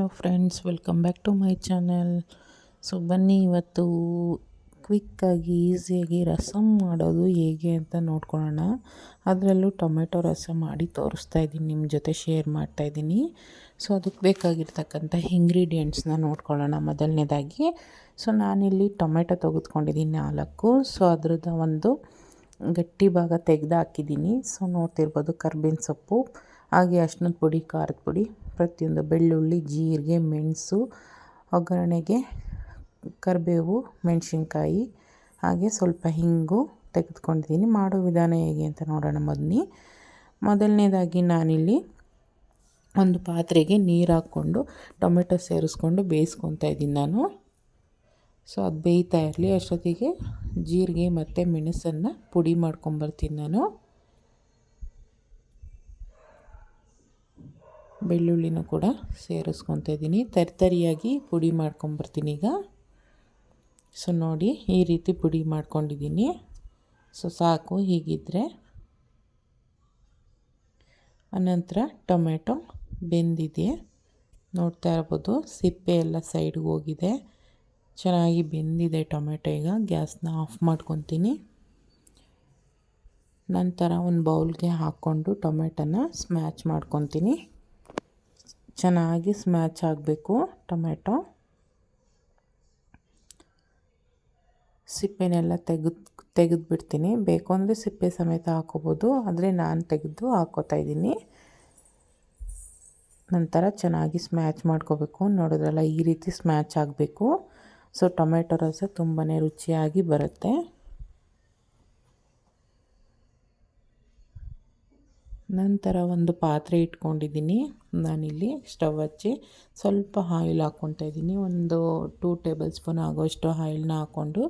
Hello friends, welcome back to my channel. So ಬನ್ನಿ, ಇವತ್ತು ಕ್ವಿಕ್ಕಾಗಿ ಈಸಿಯಾಗಿ ರಸಮ್ ಮಾಡೋದು ಹೇಗೆ ಅಂತ ನೋಡ್ಕೊಳ್ಳೋಣ. ಅದರಲ್ಲೂ ಟೊಮೆಟೊ ರಸಮ್ ಮಾಡಿ ತೋರಿಸ್ತಾ ಇದ್ದೀನಿ ನಿಮ್ಮ ಜೊತೆ ಶೇರ್ ಮಾಡ್ತಾ ಇದ್ದೀನಿ. ಸೊ ಅದಕ್ಕೆ ಬೇಕಾಗಿರ್ತಕ್ಕಂಥ ಇಂಗ್ರೀಡಿಯೆಂಟ್ಸ್ನ ನೋಡ್ಕೊಳ್ಳೋಣ ಮೊದಲನೇದಾಗಿ. ಸೊ ನಾನಿಲ್ಲಿ ಟೊಮೆಟೊ ತೆಗೆದುಕೊಂಡಿದ್ದೀನಿ ನಾಲ್ಕು. ಸೊ ಅದ್ರದ್ದು ಒಂದು ಗಟ್ಟಿ ಭಾಗ ತೆಗೆದು ಹಾಕಿದ್ದೀನಿ. ಸೊ ನೋಡ್ತಿರ್ಬೋದು ಕರ್ಬೇವಿನ ಸೊಪ್ಪು, ಹಾಗೆ ಅಶ್ನದ ಪುಡಿ, ಖಾರದ ಪುಡಿ. ಪ್ರತಿಯೊಂದು ಬೆಳ್ಳುಳ್ಳಿ, ಜೀರಿಗೆ, ಮೆಣಸು, ಒಗ್ಗರಣೆಗೆ ಕರಿಬೇವು, ಮೆಣಸಿನ್ಕಾಯಿ, ಹಾಗೆ ಸ್ವಲ್ಪ ಹಿಂಗು ತೆಗೆದುಕೊಂಡಿದ್ದೀನಿ. ಮಾಡೋ ವಿಧಾನ ಹೇಗೆ ಅಂತ ನೋಡೋಣ ಮೊದಲಿ ಮೊದಲನೇದಾಗಿ ನಾನಿಲ್ಲಿ ಒಂದು ಪಾತ್ರೆಗೆ ನೀರು ಹಾಕ್ಕೊಂಡು ಟೊಮೆಟೊ ಸೇರಿಸ್ಕೊಂಡು ಬೇಯಿಸ್ಕೊತಾ ಇದ್ದೀನಿ ನಾನು. ಸೊ, ಅದು ಬೇಯ್ತಾ ಇರಲಿ. ಅಷ್ಟೊತ್ತಿಗೆ ಜೀರಿಗೆ ಮತ್ತು ಮೆಣಸನ್ನು ಪುಡಿ ಮಾಡ್ಕೊಂಬರ್ತೀನಿ ನಾನು. ಬೆಳ್ಳುಳ್ಳಿನೂ ಕೂಡ ಸೇರಿಸ್ಕೊತಾ ಇದ್ದೀನಿ. ತರಿತರಿಯಾಗಿ ಪುಡಿ ಮಾಡ್ಕೊಂಬರ್ತೀನಿ ಈಗ. ಸೊ ನೋಡಿ ಈ ರೀತಿ ಪುಡಿ ಮಾಡ್ಕೊಂಡಿದ್ದೀನಿ. ಸೊ ಸಾಕು ಹೀಗಿದ್ದರೆ ಅನಂತರ ಟೊಮೆಟೊ ಬೆಂದಿದೆ. ನೋಡ್ತಾ ಇರ್ಬೋದು, ಸಿಪ್ಪೆ ಎಲ್ಲ ಸೈಡ್ಗೆ ಹೋಗಿದೆ. ಚೆನ್ನಾಗಿ ಬೆಂದಿದೆ ಟೊಮೆಟೊ ಈಗ. ಗ್ಯಾಸ್ನ ಆಫ್ ಮಾಡ್ಕೊತೀನಿ. ನಂತರ ಒಂದು ಬೌಲ್ಗೆ ಹಾಕ್ಕೊಂಡು ಟೊಮೆಟೊನ ಸ್ಮ್ಯಾಚ್ ಮಾಡ್ಕೊತೀನಿ. ಚೆನ್ನಾಗಿ ಸ್ಮ್ಯಾಚ್ ಆಗಬೇಕು ಟೊಮೆಟೊ ಸಿಪ್ಪೆನೆಲ್ಲ ತೆಗೆದು, ತೆಗೆದುಬಿಡ್ತೀನಿ. ಬೇಕು ಅಂದರೆ ಸಿಪ್ಪೆ ಸಮೇತ ಹಾಕೋಬೋದು. ಆದರೆ ನಾನು ತೆಗೆದು ಹಾಕೋತಾ ಇದ್ದೀನಿ. ನಂತರ ಚೆನ್ನಾಗಿ ಸ್ಮ್ಯಾಚ್ ಮಾಡ್ಕೋಬೇಕು. ನೋಡಿದ್ರಲ್ಲ ಈ ರೀತಿ ಸ್ಮ್ಯಾಚ್ ಆಗಬೇಕು. ಸೊ ಟೊಮೆಟೊ ರಸ ತುಂಬಾ ರುಚಿಯಾಗಿ ಬರುತ್ತೆ. ನಂತರ ಒಂದು ಪಾತ್ರೆ ಇಟ್ಕೊಂಡಿದ್ದೀನಿ. ನಾನಿಲ್ಲಿ ಸ್ಟವ್ ಹಚ್ಚಿ ಸ್ವಲ್ಪ ಆಯಿಲ್ ಹಾಕ್ಕೊತಾ ಇದ್ದೀನಿ. ಒಂದು ಟೂ ಟೇಬಲ್ ಸ್ಪೂನ್ ಆಗೋಷ್ಟು ಆಯಿಲ್ನ ಹಾಕ್ಕೊಂಡು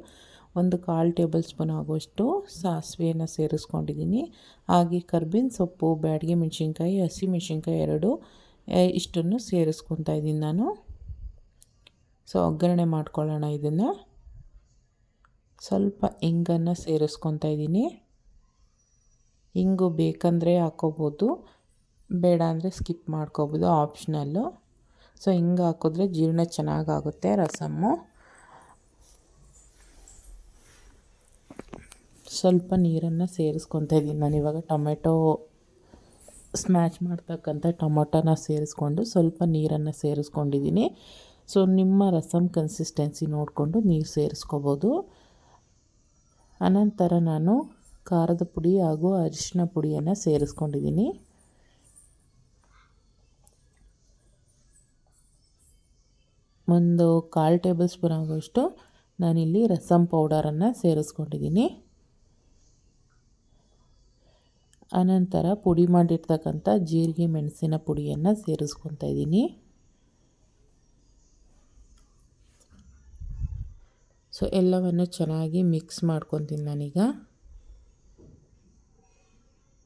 ಒಂದು ಕಾಲು ಟೇಬಲ್ ಸ್ಪೂನ್ ಆಗೋಷ್ಟು ಸಾಸಿವೆಯನ್ನು ಸೇರಿಸ್ಕೊಂಡಿದ್ದೀನಿ. ಹಾಗೆ ಕರ್ಬೇವಿನ ಸೊಪ್ಪು, ಬ್ಯಾಡಿಗೆ ಮೆಣಸಿನ್ಕಾಯಿ, ಹಸಿ ಮೆಣಸಿನ್ಕಾಯಿ ಎರಡು ಇಷ್ಟನ್ನು ಸೇರಿಸ್ಕೊತಾ ಇದ್ದೀನಿ ನಾನು. ಸೊ ಒಗ್ಗರಣೆ ಮಾಡ್ಕೊಳ್ಳೋಣ ಇದನ್ನು. ಸ್ವಲ್ಪ ಹಿಂಗನ್ನು ಸೇರಿಸ್ಕೊತಾ ಇದ್ದೀನಿ. ಹಿಂಗು ಬೇಕಂದರೆ ಹಾಕೋಬೋದು, ಬೇಡ ಅಂದರೆ ಸ್ಕಿಪ್ ಮಾಡ್ಕೋಬೋದು ಆಪ್ಷನಲ್ಲು ಸೊ ಹಿಂಗೆ ಹಾಕಿದ್ರೆ ಜೀರ್ಣ ಚೆನ್ನಾಗಾಗುತ್ತೆ ರಸಮ್ಮು. ಸ್ವಲ್ಪ ನೀರನ್ನು ಸೇರಿಸ್ಕೊತಾ ಇದ್ದೀನಿ. ನಾನು ಇವಾಗ ಟೊಮೆಟೊ ಸ್ಮ್ಯಾಚ್ ಮಾಡ್ತಕ್ಕಂಥ ಟೊಮೊಟೊನ ಸೇರಿಸ್ಕೊಂಡು ಸ್ವಲ್ಪ ನೀರನ್ನು ಸೇರಿಸ್ಕೊಂಡಿದ್ದೀನಿ. ಸೊ ನಿಮ್ಮ ರಸಮ್ ಕನ್ಸಿಸ್ಟೆನ್ಸಿ ನೋಡಿಕೊಂಡು ನೀರು ಸೇರಿಸ್ಕೋಬೋದು. ಅನಂತರ ನಾನು ಖಾರದ ಪುಡಿ ಹಾಗೂ ಅರಿಶಿನ ಪುಡಿಯನ್ನು ಸೇರಿಸ್ಕೊಂಡಿದ್ದೀನಿ. ಒಂದು ಕಾಲು ಟೇಬಲ್ ಸ್ಪೂನ್ ಆಗುವಷ್ಟು ನಾನಿಲ್ಲಿ ರಸಮ್ ಪೌಡರನ್ನು ಸೇರಿಸ್ಕೊಂಡಿದ್ದೀನಿ. ಅನಂತರ ಪುಡಿ ಮಾಡಿರ್ತಕ್ಕಂಥ ಜೀರಿಗೆ ಮೆಣಸಿನ ಪುಡಿಯನ್ನು ಸೇರಿಸ್ಕೊತಾ ಇದ್ದೀನಿ. ಸೊ, ಎಲ್ಲವನ್ನು ಚೆನ್ನಾಗಿ ಮಿಕ್ಸ್ ಮಾಡ್ಕೊತೀನಿ ನಾನೀಗ.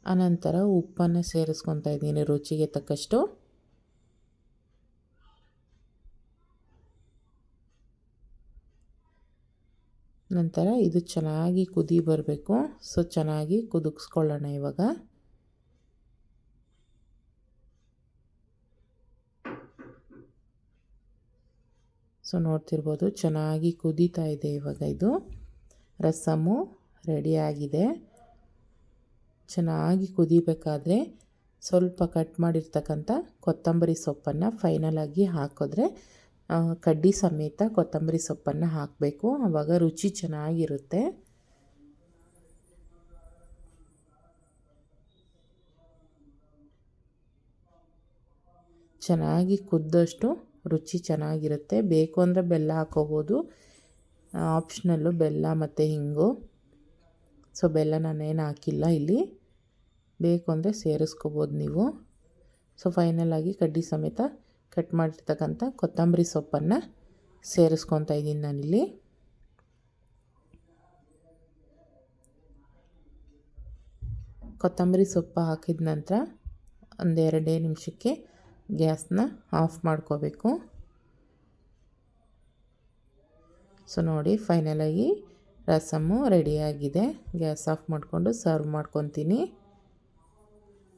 ಅನಂತರ ಉಪ್ಪನ್ನು ಸೇರಿಸ್ಕೊತಾ ಇದ್ದೀನಿ ರುಚಿಗೆ ತಕ್ಕಷ್ಟು. ನಂತರ ಇದು ಚೆನ್ನಾಗಿ ಕುದಿ ಬರಬೇಕು. ಸೊ, ಚೆನ್ನಾಗಿ ಕುದಿಸ್ಕೊಳ್ಳೋಣ ಇವಾಗ. ಸೊ, ನೋಡ್ತಿರ್ಬೋದು ಚೆನ್ನಾಗಿ ಕುದೀತಾ ಇದೆ ಇವಾಗ ಇದು. ರಸಮ್ಮು ರೆಡಿಯಾಗಿದೆ ಚೆನ್ನಾಗಿ ಕುದಿಬೇಕಾದ್ರೆ ಸ್ವಲ್ಪ ಕಟ್ ಮಾಡಿರ್ತಕ್ಕಂಥ ಕೊತ್ತಂಬರಿ ಸೊಪ್ಪನ್ನು ಫೈನಲಾಗಿ ಹಾಕಿದ್ರೆ ಕಡ್ಡಿ ಸಮೇತ ಕೊತ್ತಂಬರಿ ಸೊಪ್ಪನ್ನು ಹಾಕಬೇಕು. ಆವಾಗ ರುಚಿ ಚೆನ್ನಾಗಿರುತ್ತೆ. ಚೆನ್ನಾಗಿ ಕುದ್ದಷ್ಟು ರುಚಿ ಚೆನ್ನಾಗಿರುತ್ತೆ. ಬೇಕು ಅಂದರೆ ಬೆಲ್ಲ ಹಾಕೋಬೋದು. ಆಪ್ಷನಲ್ಲು ಬೆಲ್ಲ ಮತ್ತು ಹಿಂಗು. ಸೊ ಬೆಲ್ಲ ನಾನೇನು ಹಾಕಿಲ್ಲ ಇಲ್ಲಿ. ಬೇಕು ಅಂದರೆ ಸೇರಿಸ್ಕೋಬೋದು ನೀವು. ಸೊ ಫೈನಲಾಗಿ ಕಡ್ಡಿ ಸಮೇತ ಕಟ್ ಮಾಡಿರ್ತಕ್ಕಂಥ ಕೊತ್ತಂಬರಿ ಸೊಪ್ಪನ್ನು ಸೇರಿಸ್ಕೊತಾ ಇದ್ದೀನಿ ನಾನಿಲ್ಲಿ. ಕೊತ್ತಂಬರಿ ಸೊಪ್ಪು ಹಾಕಿದ ನಂತರ ಒಂದೆರಡೇ ನಿಮಿಷಕ್ಕೆ ಗ್ಯಾಸ್ನ ಆಫ್ ಮಾಡ್ಕೋಬೇಕು. ಸೊ ನೋಡಿ ಫೈನಲಾಗಿ ರಸಮ್ಮು ರೆಡಿಯಾಗಿದೆ. ಗ್ಯಾಸ್ ಆಫ್ ಮಾಡಿಕೊಂಡು ಸರ್ವ್ ಮಾಡ್ಕೊತೀನಿ.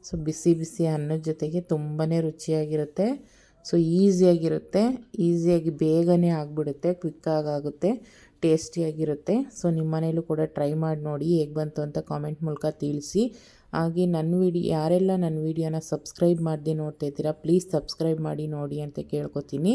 ಸೊ, ಬಿಸಿ ಬಿಸಿ ಅನ್ನದ ಜೊತೆಗೆ ತುಂಬಾ ರುಚಿಯಾಗಿರುತ್ತೆ. ಸೊ, ಈಸಿಯಾಗಿರುತ್ತೆ. ಈಸಿಯಾಗಿ ಬೇಗನೆ ಆಗಿಬಿಡುತ್ತೆ ಕ್ವಿಕ್ಕಾಗಿ ಆಗುತ್ತೆ ಟೇಸ್ಟಿಯಾಗಿರುತ್ತೆ. ಸೊ, ನಿಮ್ಮ ಮನೇಲೂ ಕೂಡ ಟ್ರೈ ಮಾಡಿ ನೋಡಿ, ಹೇಗೆ ಬಂತು ಅಂತ ಕಾಮೆಂಟ್ ಮೂಲಕ ತಿಳಿಸಿ. ಹಾಗೆ, ನನ್ನ ವಿಡಿಯೋ ಯಾರೆಲ್ಲ ನನ್ನ ವಿಡಿಯೋನ ಸಬ್ಸ್ಕ್ರೈಬ್ ಮಾಡದೆ ನೋಡ್ತಾ ಇದ್ದೀರಾ, ಪ್ಲೀಸ್ ಸಬ್ಸ್ಕ್ರೈಬ್ ಮಾಡಿ ನೋಡಿ ಅಂತ ಕೇಳ್ಕೊತೀನಿ.